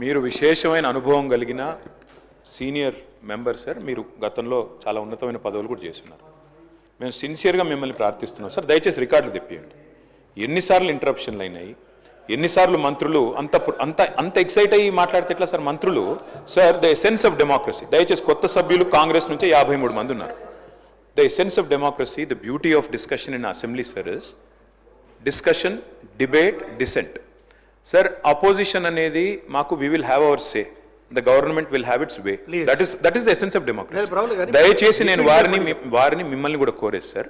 మీరు విశేషమైన అనుభవం కలిగిన సీనియర్ మెంబర్ సార్ మీరు గతంలో చాలా ఉన్నతమైన పదవులు కూడా చేస్తున్నారు. మేము సిన్సియర్గా మిమ్మల్ని ప్రార్థిస్తున్నాం. సార్ దయచేసి రికార్డులు తెప్పియండి. ఎన్నిసార్లు ఇంటరప్షన్లు అయినాయి? ఎన్నిసార్లు మంత్రులు అంత అంత అంత ఎక్సైట్ అయ్యి మాట్లాడితే ఎట్లా సార్? మంత్రులు sir the essence of democracy. దయచేసి కొత్త సభ్యులు కాంగ్రెస్ నుంచి యాభై మూడు మంది ఉన్నారు. The essence of democracy the beauty of discussion in assembly sir is discussion debate dissent. Sir opposition అనేది మాకు we will have our say the government will have its way. That is that is the essence of democracy దయచేసి నేను వారిని వారిని మిమ్మల్ని కూడా కోరేది sir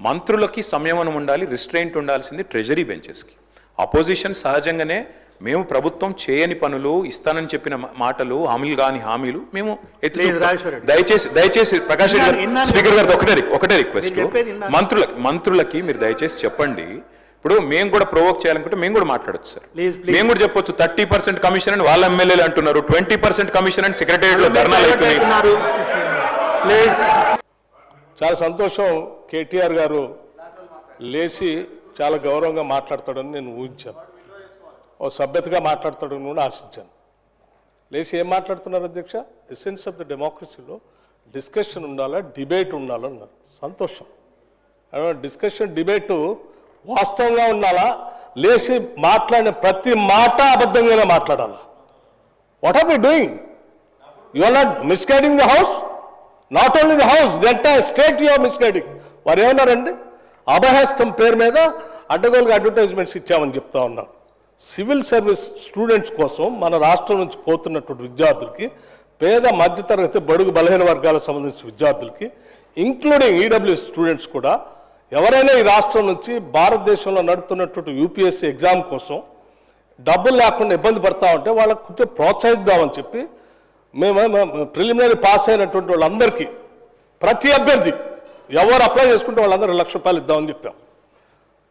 మంత్రులకి సంయమనం ఉండాలి రిస్ట్రెయింట్ ఉండాల్సింది ట్రెజరీ బెంచెస్కి అపోజిషన్ సహజంగానే మేము ప్రభుత్వం చేయని పనులు ఇస్తానని చెప్పిన మాటలు హామీలు కాని హామీలు మేము. దయచేసి దయచేసి ప్రకాష్ రెడ్డి స్పీకర్ గారు ఒకటే ఒకటే రిక్వెస్ట్. మంత్రులకి మంత్రులకి మీరు దయచేసి చెప్పండి. ఇప్పుడు మేము కూడా ప్రొవోక్ చేయాలనుకుంటే మేము కూడా మాట్లాడొచ్చు సార్. మేము కూడా చెప్పొచ్చు థర్టీ పర్సెంట్ కమిషన్ అని వాళ్ళ ఎమ్మెల్యేలు అంటున్నారు ట్వంటీ పర్సెంట్ కమిషన్ అని సెక్రటరియట్లో ధర్నాలు అవుతున్నాయి చాలా సంతోషం కేటీఆర్ గారు లేచి చాలా గౌరవంగా మాట్లాడతాడని నేను ఊహించాను. ఓ సభ్యతగా మాట్లాడతాడని కూడా ఆశించాను. లేచి ఏం మాట్లాడుతున్నారు అధ్యక్ష? ఎసెన్స్ ఆఫ్ ద డెమోక్రసీలో డిస్కషన్ ఉండాలా డిబేట్ ఉండాలన్నారు. సంతోషం. డిస్కషన్ డిబేటు వాస్తవంగా ఉండాలా? లేచి మాట్లాడిన ప్రతి మాట అబద్ధంగానే మాట్లాడాలా? What are you doing you are not misguiding the house not only the house the entire state you are misguiding వారు ఏమన్నారండి? అభహస్తం పేరు మీద అడ్డగోలుగా అడ్వర్టైజ్మెంట్స్ ఇచ్చామని చెప్తా ఉన్నారు సివిల్ సర్వీస్ స్టూడెంట్స్ కోసం మన రాష్ట్రం నుంచి పోతున్నటువంటి విద్యార్థులకి పేద మధ్యతరగతి బడుగు బలహీన వర్గాలకు సంబంధించిన విద్యార్థులకి ఇంక్లూడింగ్ ఈడబ్ల్యూఎస్ స్టూడెంట్స్ కూడా ఎవరైనా ఈ రాష్ట్రం నుంచి భారతదేశంలో నడుపుతున్నటువంటి యూపీఎస్సీ ఎగ్జామ్ కోసం డబ్బులు లేకుండా ఇబ్బంది పడతా ఉంటే వాళ్ళకు కొంచెం ప్రోత్సహిద్దామని చెప్పి మేము ప్రిలిమినరీ పాస్ అయినటువంటి వాళ్ళందరికీ ప్రతి అభ్యర్థి ఎవరు అప్లై చేసుకుంటే వాళ్ళందరూ లక్ష రూపాయలు ఇద్దామని చెప్పాం.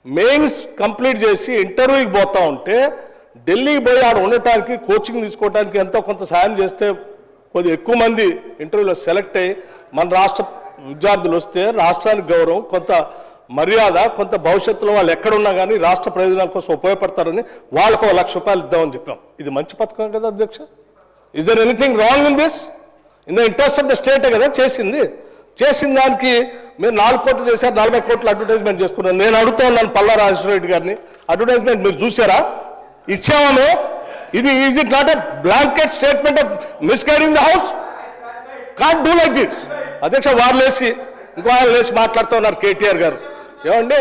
మెయిన్స్ కంప్లీట్ చేసి ఇంటర్వ్యూకి పోతా ఉంటే ఢిల్లీకి పోయి ఆడ ఉండటానికి కోచింగ్ తీసుకోవడానికి ఎంతో కొంత సాయం చేస్తే కొద్ది ఎక్కువ మంది ఇంటర్వ్యూలో సెలెక్ట్ అయ్యి మన రాష్ట్ర విద్యార్థులు వస్తే రాష్ట్రానికి గౌరవం కొంత మర్యాద కొంత భవిష్యత్తులో వాళ్ళు ఎక్కడున్నా కానీ రాష్ట్ర ప్రయోజనాల కోసం ఉపయోగపడతారని వాళ్ళకు ఒక లక్ష రూపాయలు ఇద్దామని చెప్పాం. ఇది మంచి పథకం కదా అధ్యక్ష? Is there anything wrong in this in the interest of the స్టేటే కదా చేసింది. చేసిన దానికి మీరు నాలుగు కోట్లు చేశారు నలభై కోట్లు అడ్వర్టైజ్మెంట్ చేసుకున్నారు. నేను అడుగుతా ఉన్నాను పల్లా రెడ్డి గారిని. అడ్వర్టైజ్మెంట్ మీరు చూసారా ఇచ్చామా ఇది is it not a blanket statement of misguiding the house can't do like this అధ్యక్ష వారు లేచి ఇంకో ఆయన లేచి మాట్లాడుతూ ఉన్నారు కేటీఆర్ గారు. ఏమండి?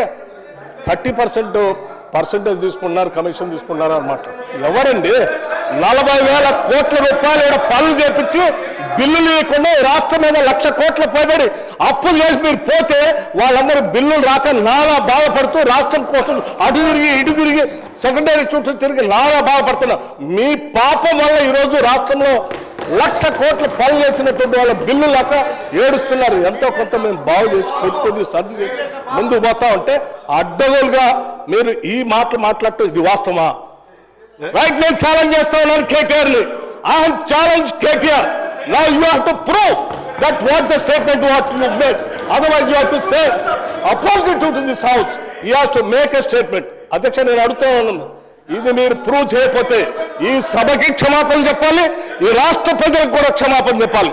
థర్టీ పర్సెంట్ పర్సెంటేజ్ తీసుకున్నారు కమిషన్ తీసుకున్నారు అనమాట ఎవరండి? నలభై వేల కోట్ల రూపాయలు ఇక్కడ పనులు చేపించి బిల్లు లేకుండా రాష్ట్రం మీద లక్ష కోట్ల పైబడి అప్పులు చేసి మీరు పోతే వాళ్ళందరూ బిల్లులు రాక నానా బాధపడుతూ రాష్ట్రం కోసం అటు తిరిగి ఇటు తిరిగి సెకండరీ చుట్టూ తిరిగి నానా బాధపడుతున్నారు. మీ పాపం వల్ల ఈరోజు రాష్ట్రంలో లక్ష కోట్ల పనులు చేసినటువంటి వాళ్ళ బిల్లు లేక ఏడుస్తున్నారు. ఎంతో కొంత మేము బాగు చేసి కొద్ది కొద్ది సర్ది చేసి ముందుకు పోతా ఉంటే అడ్డగోలుగా మీరు ఈ మాటలు మాట్లాడటం ఇది వాస్తవమా? రైట్ నేను ఛాలెంజ్ చేస్తా ఉన్నాను కేటీఆర్ని I challenge KTR. Now you have to prove that what the statement what you made otherwise you have to say opposite to this house you have to make a statement అధ్యక్ష నేను అడుగుతా ఉన్నాను. ఇది మీరు prove చేయకపోతే ఈ సభకి క్షమాపణ చెప్పాలి ఈ రాష్ట్ర ప్రజలకు కూడా క్షమాపణ చెప్పాలి.